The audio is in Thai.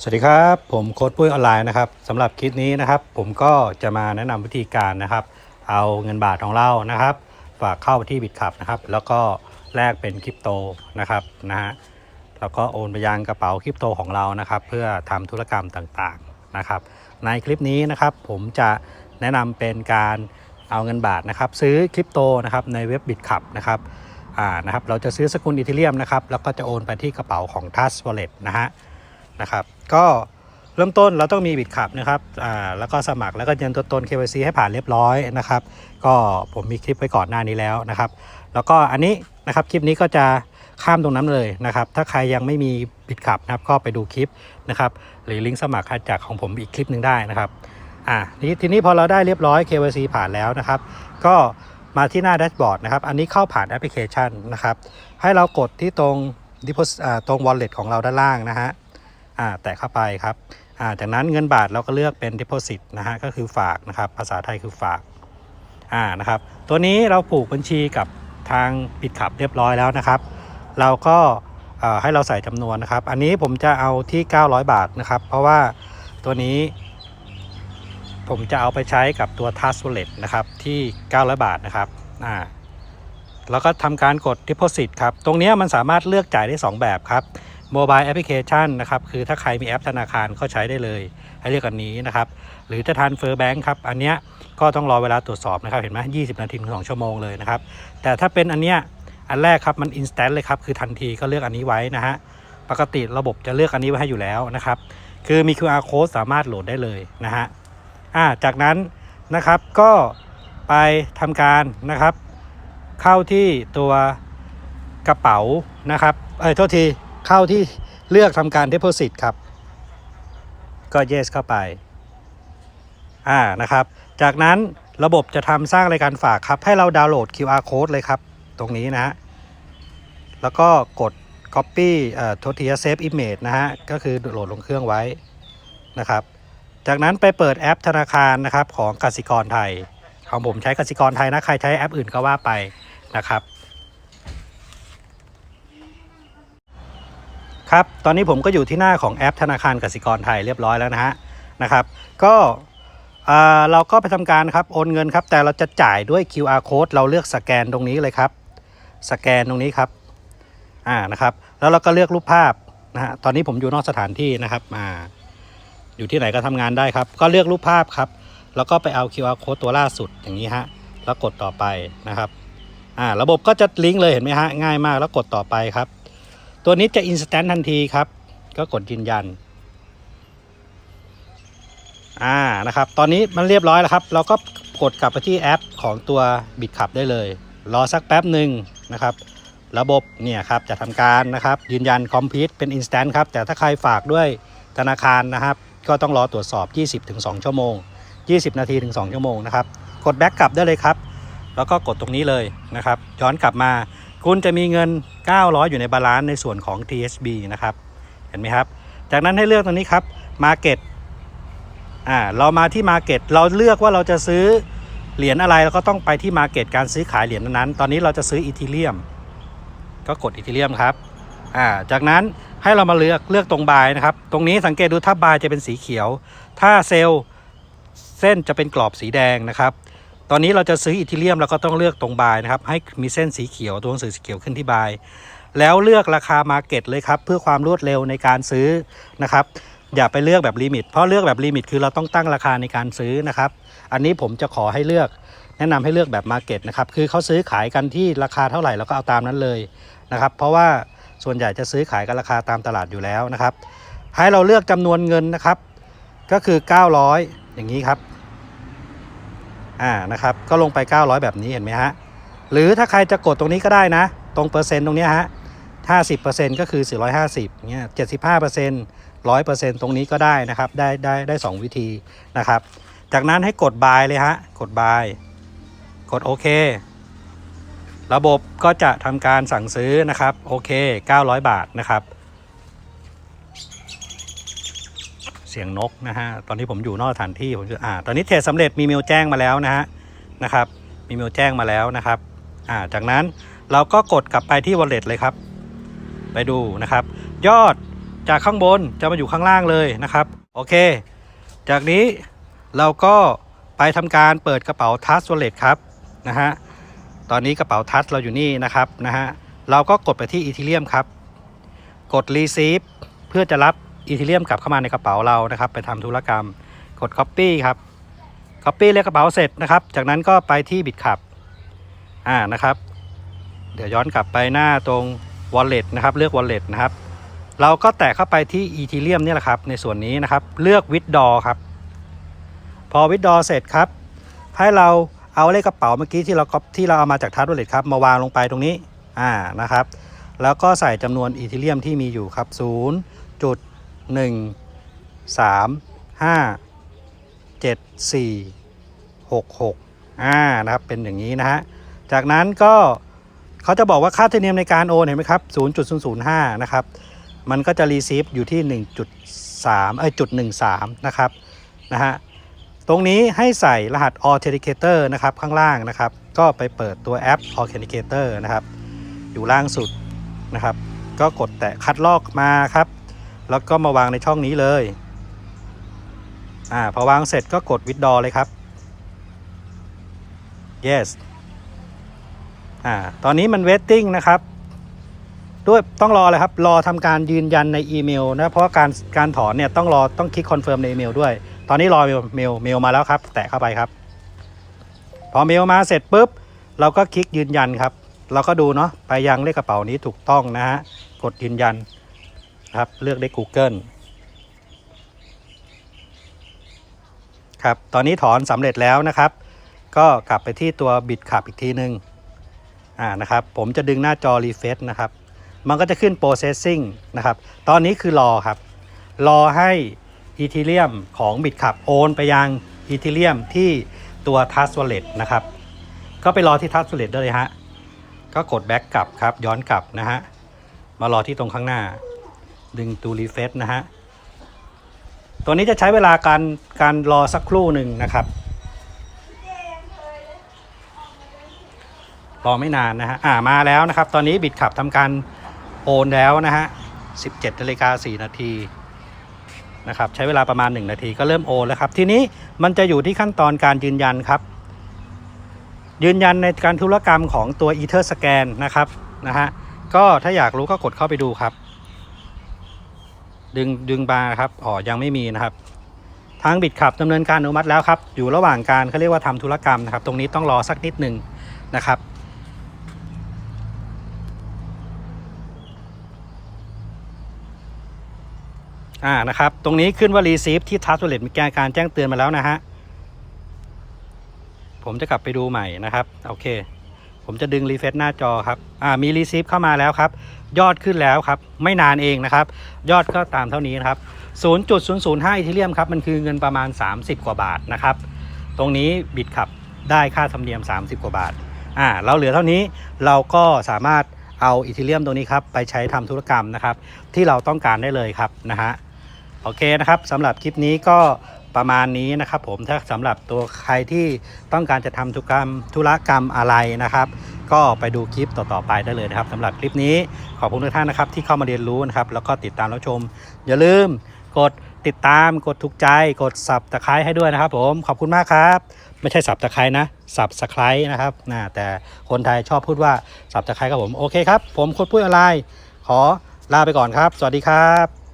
สวัสดีครับผมโค้ดปุ้ยออนไลน์นะครับสำหรับคลิปนี้นะครับ ผมก็จะมาแนะนำวิธีการนะครับ เอาเงินบาทของเรานะครับ ฝากเข้าที่บิตคับนะครับ แล้วก็แลกเป็นคริปโตนะครับนะฮะแล้วก็โอนไปยังกระเป๋าคริปโตของเรานะครับ เพื่อทำธุรกรรมต่างๆนะครับ ในคลิปนี้นะครับ ผมจะแนะนำเป็นการเอาเงินบาทนะครับ ซื้อคริปโตนะครับในเว็บบิตคับนะครับอ่านะครับเราจะซื้อสกุลอีเทเรียมนะครับแล้วก็จะโอนไปที่กระเป๋าของ t a s Wallet นะฮะ นะครับ ก็เริ่มต้นเราต้องมีบิตขับนะครับอ่าแล้วก็สมัครแล้วก็ยืนตัวตน KYC ให้ผ่านเรียบร้อยนะครับ ก็ผมมีคลิปไว้ก่อนหน้านี้แล้วนะครับ แล้วก็อันนี้นะครับคลิปนี้ก็จะข้ามตรงนั้นเลยนะครับ ถ้าใครยังไม่มีบิตขับนะครับก็ไปดูคลิปนะครับ หรือลิงก์สมัครจากของผมอีกคลิปหนึ่งได้นะครับอ่าทีทีนี้พอเราได้เรียบร้อย KYC ผ่านแล้วนะครับ ก็มาที่หน้าแดชบอร์ดนะครับ อันนี้เข้าผ่านแอปพลิเคชันนะครับ ให้เรากดที่ตรง deposit ตรง wallet ของเราด้านล่างนะฮะ แตะเข้าไปครับอ่าจากนั้นเงินบาทเราก็เลือกเป็น deposit นะฮะก็คือฝากนะครับภาษาไทยคือฝากอ่านะครับตัวนี้เราผูกบัญชีกับทางปิดขับเรียบร้อยแล้วนะครับ เราก็ให้เราใส่จำนวนนะครับ อันนี้ผมจะเอาที่ 900 บาทนะครับ เพราะว่าตัวนี้ ผมจะเอาไปใช้กับตัว t a s Wallet นะครับที่ 900 บาทนะครับอ่าแล้วก็ทำการกด deposit ครับ ตรงนี้มันสามารถเลือกจ่ายได้ 2 แบบครับ โมบายแอปพลิเคชันนะครับคือถ้าใครมีแอปธนาคารก็ใช้ได้เลย ให้เรียกอันนี้นะครับหรือจะทานเฟอร์แบงค์ครับอันเนี้ยก็ต้องรอเวลาตรวจสอบนะครับเห็นไหม20นาทีถึง2ชั่วโมงเลยนะครับแต่ถ้าเป็นอันเนี้ยอันแรกครับมัน instant เลยครับคือทันทีก็เลือกอันนี้ไว้นะฮะปกติระบบจะเลือกอันนี้ไว้ให้อยู่แล้วนะครับคือมี QR code สามารถโหลดได้เลยนะฮะอ่าจากนั้นนะครับก็ไปทำการนะครับ เข้าที่ตัวกระเป๋านะครับเอ้ยโทษที เข้าที่เลือกทำการ Deposit ครับ ก็ yes เข้าไปอ่านะครับ จากนั้นระบบจะทำสร้างรายการฝากครับ ให้เราดาวน์โหลด QR code เลยครับ ตรงนี้นะฮะแล้วก็กด copy เอ่อทษที save image นะฮะ ก็คือโหลดลงเครื่องไว้นะครับ จากนั้นไปเปิดแอปธนาคารนะครับของกสิกรไทย ของผมใช้กสิกรไทยนะ ใครใช้แอปอื่นก็ว่าไปนะครับ ครับ ตอนนี้ผมก็อยู่ที่หน้าของแอปธนาคารกสิกรไทยเรียบร้อยแล้วนะฮะนะครับ ก็เราก็ไปทำการครับโอนเงินครับ แต่เราจะจ่ายด้วย QR code เราเลือกสแกนตรงนี้เลยครับ สแกนตรงนี้ครับอ่านะครับ แล้วเราก็เลือกรูปภาพนะฮะตอนนี้ผมอยู่นอกสถานที่นะครับอ่าอยู่ที่ไหนก็ทำงานได้ครับ ก็เลือกรูปภาพครับ แล้วก็ไปเอา QR code ตัวล่าสุดอย่างนี้ฮะแล้วกดต่อไปนะครับอ่าระบบก็จะลิงก์เลยเห็นไหมฮะง่ายมากแล้วกดต่อไปครับ ตัวนี้จะ instant ทันทีครับ ก็กดยืนยัน อ่านะครับ ตอนนี้มันเรียบร้อยแล้วครับ เราก็กดกลับไปที่แอปของตัวบิตขับได้เลย รอสักแป๊บหนึ่งนะครับ ระบบเนี่ยครับจะทำการนะครับ ยืนยันคอมพิวต์เป็น instant ครับ แต่ถ้าใครฝากด้วยธนาคารนะครับ ก็ต้องรอตรวจสอบ 20-2 ชั่วโมง 20 นาทีถึง 2 ชั่วโมงนะครับ กดแบ็กกลับได้เลยครับ แล้วก็กดตรงนี้เลยนะครับ ย้อนกลับมา คุณจะมีเงิน 900 อยู่ในบาลานซ์ในส่วนของ TSB นะครับ เห็นไหมครับ จากนั้นให้เลือกตรงนี้ครับ Market อ่าเรามาที่ Market เราเลือกว่าเราจะซื้อเหรียญอะไรเราก็ต้องไปที่ Market การซื้อขายเหรียญนั้น ตอนนี้เราจะซื้ออีทีเรียมก็กดอีทีเรียมครับอ่าจากนั้นให้เรามาเลือกเลือกตรงบายนะครับ ตรงนี้สังเกตดูถ้าบายจะเป็นสีเขียว ถ้าเซลล์เส้นจะเป็นกรอบสีแดงนะครับ ตอนนี้เราจะซื้ออีทีเรียมเราก็ต้องเลือกตรงบายนะครับ ให้มีเส้นสีเขียวตัวหนังสือสีเขียวขึ้นที่บาย แล้วเลือกราคามาเก็ตเลยครับ เพื่อความรวดเร็วในการซื้อนะครับ อย่าไปเลือกแบบลิมิต เพราะเลือกแบบลิมิตคือเราต้องตั้งราคาในการซื้อนะครับ อันนี้ผมจะขอให้เลือกแนะนำให้เลือกแบบมาเก็ตนะครับ คือเขาซื้อขายกันที่ราคาเท่าไหร่เราก็เอาตามนั้นเลยนะครับ เพราะว่าส่วนใหญ่จะซื้อขายกันราคาตามตลาดอยู่แล้วนะครับ ให้เราเลือกจำนวนเงินนะครับ ก็คือ 900 อย่างนี้ครับ อ่านะครับก็ลงไป 900 แบบนี้เห็นไหมฮะหรือถ้าใครจะกดตรงนี้ก็ได้นะ ตรงเปอร์เซ็นต์ตรงนี้ฮะ50%ก็คือ 450เงี้ย75% 100%ตรงนี้ก็ได้นะครับ ได้ได้ได้ 2 วิธีนะครับ จากนั้นให้กด buy เลยฮะ กด buy กดโอเค ระบบก็จะทำการสั่งซื้อนะครับ โอเค 900 บาทนะครับ เสียงนกนะฮะตอนนี้ผมอยู่นอกสถานที่ผมจะอ่าตอนนี้เทรดสำเร็จมีเมลแจ้งมาแล้วนะฮะนะครับมีเมลแจ้งมาแล้วนะครับอ่าจากนั้นเราก็กดกลับไปที่ wallet เลยครับ ไปดูนะครับ ยอดจากข้างบนจะมาอยู่ข้างล่างเลยนะครับ โอเค จากนี้เราก็ไปทำการเปิดกระเป๋าทัสวอลเล็ตครับนะฮะตอนนี้กระเป๋าทัสเราอยู่นี่นะครับนะฮะเราก็กดไปที่อีทีเรียมครับ กด receive เพื่อจะรับ อีทีเรียมกลับเข้ามาในกระเป๋าเรานะครับ ไปทำธุรกรรมกด copy ครับ copy เลขกระเป๋าเสร็จนะครับ จากนั้นก็ไปที่บิตขับอ่านะครับ เดี๋ยวย้อนกลับไปหน้าตรง wallet นะครับ เลือก wallet นะครับ เราก็แตะเข้าไปที่ Ethereum เนี่แหละครับ ในส่วนนี้นะครับ เลือก withdraw ครับ พอ withdraw เสร็จครับ ให้เราเอาเลขกระเป๋าเมื่อกี้ที่เราก๊อปที่เราเอามาจากทัส wallet ครับมาวางลงไปตรงนี้อ่านะครับ แล้วก็ใส่จำนวน Ethereum ที่มีอยู่ครับ0 จุด1 3 5 7 4 6 6อ่านะครับเป็นอย่างนี้นะฮะจากนั้นก็เขาจะบอกว่าค่าธรรมเนียมในการโอนเห็นไหมครับ0.005นะครับมันก็จะรีซีฟอยู่ที่1.3เอ้ยจุด13นะครับนะฮะตรงนี้ให้ใส่รหัส Authenticator นะครับข้างล่างนะครับ ก็ไปเปิดตัวแอป Authenticator นะครับ อยู่ล่างสุดนะครับ ก็กดแตะคัดลอกมาครับ แล้วก็มาวางในช่องนี้เลย อ่า พอวางเสร็จก็กด withdraw เลยครับ yes อ่า ตอนนี้มัน waiting นะครับ ด้วยต้องรอเลยครับ รอทำการยืนยันในอีเมลนะ เพราะการการถอนเนี่ยต้องรอต้องคลิกคอนเฟิร์มในอีเมลด้วย ตอนนี้รอเมลเมลเมลมาแล้วครับ แตะเข้าไปครับ พอเมลมาเสร็จปุ๊บ เราก็คลิกยืนยันครับ เราก็ดูเนาะ ไปยังเลขกระเป๋านี้ถูกต้องนะฮะ กดยืนยัน ครับเลือกเลข Google ครับตอนนี้ถอนสำเร็จแล้วนะครับ ก็กลับไปที่ตัวบิดขับอีกทีหนึ่งอ่านะครับผมจะดึงหน้าจอ refresh นะครับ มันก็จะขึ้น processing นะครับ ตอนนี้คือรอครับ รอให้ Ethereum ของ b i t c u p โอนไปยัง Ethereum ที่ตัว Trust Wallet นะครับ ก็ไปรอที่ Trust Wallet ได้เลยฮะ ก็กด back กลับครับ ย้อนกลับนะฮะ มารอที่ตรงข้างหน้า ดึงตู refresh นะฮะ ตัวนี้จะใช้เวลาการการรอสักครู่หนึ่งนะครับ รอไม่นานนะฮะ อ่ามาแล้วนะครับ ตอนนี้บิดขับทำการโอนแล้วนะฮะ 17นาฬิกา4นาทีนะครับใช้เวลาประมาณ 1 นาทีก็เริ่มโอนแล้วครับ ทีนี้มันจะอยู่ที่ขั้นตอนการยืนยันครับ ยืนยันในการธุรกรรมของตัว Ether Scan นะครับนะฮะก็ถ้าอยากรู้ก็กดเข้าไปดูครับ ดึงดึงบาร์ครับอ๋อยังไม่มีนะครับ ทางบิดขับดำเนินการอนุมัติแล้วครับ อยู่ระหว่างการเขาเรียกว่าทำธุรกรรมนะครับ ตรงนี้ต้องรอสักนิดหนึ่งนะครับอ่านะครับ ตรงนี้ขึ้นว่า receive ที่ Trust Wallet มีการแจ้งเตือนมาแล้วนะฮะ ผมจะกลับไปดูใหม่นะครับ โอเค ผมจะดึง refresh หน้าจอครับอ่ามี receive เข้ามาแล้วครับ ยอดขึ้นแล้วครับ ไม่นานเองนะครับ ยอดก็ตามเท่านี้นะครับ 0.005อีเทเรียมครับมันคือเงินประมาณ 30 กว่าบาทนะครับ ตรงนี้บิตขับได้ค่าธรรมเนียม 30 กว่าบาทอ่าเราเหลือเท่านี้เราก็สามารถเอาอีเทเรียมตรงนี้ครับไปใช้ทำธุรกรรมนะครับ ที่เราต้องการได้เลยครับนะฮะโอเคนะครับสำหรับคลิปนี้ก็ ประมาณนี้นะครับผมถ้าสำหรับตัวใครที่ต้องการจะทำธุกรรมธุรกรรมอะไรนะครับ ก็ไปดูคลิปต่อๆไปได้เลยนะครับสำหรับคลิปนี้ขอบคุณทุกท่านนะครับที่เข้ามาเรียนรู้นะครับแล้วก็ติดตามรับชม อย่าลืมกดติดตามกดถูกใจกดสับตะไคร้ให้ด้วยนะครับ ผมขอบคุณมากครับ ไม่ใช่สับตะไคร้นะสับสไคร้นะครับนะแต่คนไทยชอบพูดว่าสับตะไคร้ครับผมโอเคครับผมโคดพูดอะไรขอลาไปก่อนครับ สวัสดีครับ